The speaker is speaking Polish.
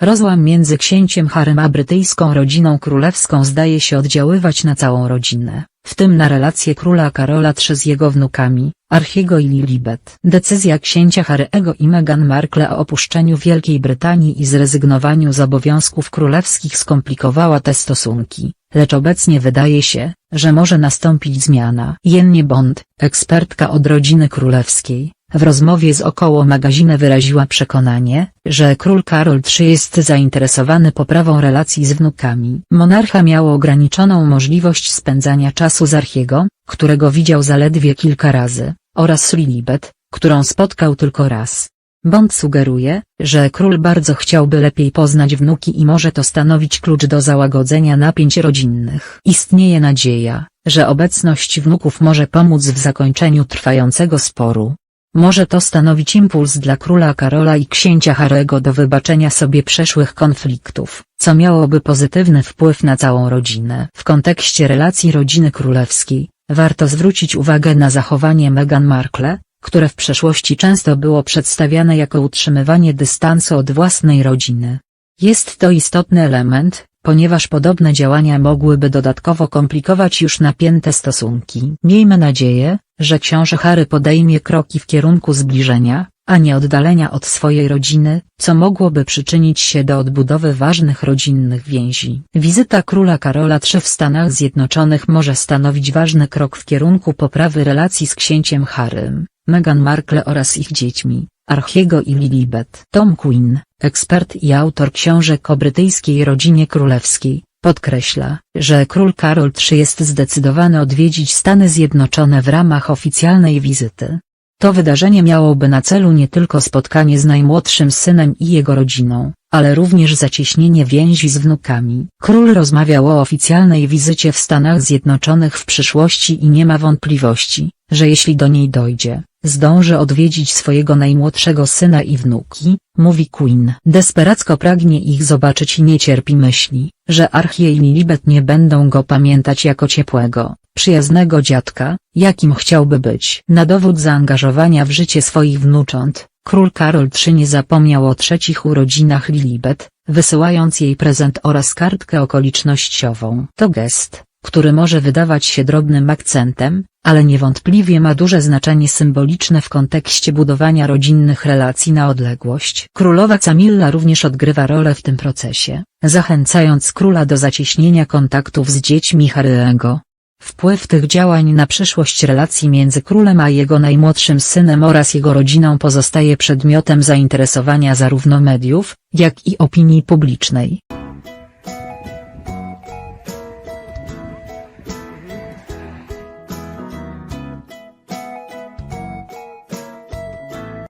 Rozłam między księciem Harrym a brytyjską rodziną królewską zdaje się oddziaływać na całą rodzinę, w tym na relacje króla Karola III z jego wnukami, Archiego i Lilibet. Decyzja księcia Harry'ego i Meghan Markle o opuszczeniu Wielkiej Brytanii i zrezygnowaniu z obowiązków królewskich skomplikowała te stosunki, lecz obecnie wydaje się, że może nastąpić zmiana. Jennie Bond, ekspertka od rodziny królewskiej, w rozmowie z około magazine wyraziła przekonanie, że król Karol III jest zainteresowany poprawą relacji z wnukami. Monarcha miał ograniczoną możliwość spędzania czasu z Archiego, którego widział zaledwie kilka razy, oraz Lilibet, którą spotkał tylko raz. Bond sugeruje, że król bardzo chciałby lepiej poznać wnuki i może to stanowić klucz do załagodzenia napięć rodzinnych. Istnieje nadzieja, że obecność wnuków może pomóc w zakończeniu trwającego sporu. Może to stanowić impuls dla króla Karola i księcia Harego do wybaczenia sobie przeszłych konfliktów, co miałoby pozytywny wpływ na całą rodzinę. W kontekście relacji rodziny królewskiej, warto zwrócić uwagę na zachowanie Meghan Markle, które w przeszłości często było przedstawiane jako utrzymywanie dystansu od własnej rodziny. Jest to istotny element, ponieważ podobne działania mogłyby dodatkowo komplikować już napięte stosunki. Miejmy nadzieję, że książę Harry podejmie kroki w kierunku zbliżenia, a nie oddalenia od swojej rodziny, co mogłoby przyczynić się do odbudowy ważnych rodzinnych więzi. Wizyta króla Karola III w Stanach Zjednoczonych może stanowić ważny krok w kierunku poprawy relacji z księciem Harrym, Meghan Markle oraz ich dziećmi, Archiego i Lilibet. Tom Quinn, ekspert i autor książek o brytyjskiej rodzinie królewskiej, podkreśla, że król Karol III jest zdecydowany odwiedzić Stany Zjednoczone w ramach oficjalnej wizyty. To wydarzenie miałoby na celu nie tylko spotkanie z najmłodszym synem i jego rodziną, ale również zacieśnienie więzi z wnukami. Król rozmawiał o oficjalnej wizycie w Stanach Zjednoczonych w przyszłości i nie ma wątpliwości, że jeśli do niej dojdzie, zdąży odwiedzić swojego najmłodszego syna i wnuki, mówi Queen. Desperacko pragnie ich zobaczyć i nie cierpi myśli, że Archie i Lilibet nie będą go pamiętać jako ciepłego, przyjaznego dziadka, jakim chciałby być. Na dowód zaangażowania w życie swoich wnucząt, król Karol III nie zapomniał o trzecich urodzinach Lilibet, wysyłając jej prezent oraz kartkę okolicznościową. To gest, który może wydawać się drobnym akcentem, ale niewątpliwie ma duże znaczenie symboliczne w kontekście budowania rodzinnych relacji na odległość. Królowa Camilla również odgrywa rolę w tym procesie, zachęcając króla do zacieśnienia kontaktów z dziećmi Harry'ego. Wpływ tych działań na przyszłość relacji między królem a jego najmłodszym synem oraz jego rodziną pozostaje przedmiotem zainteresowania zarówno mediów, jak i opinii publicznej.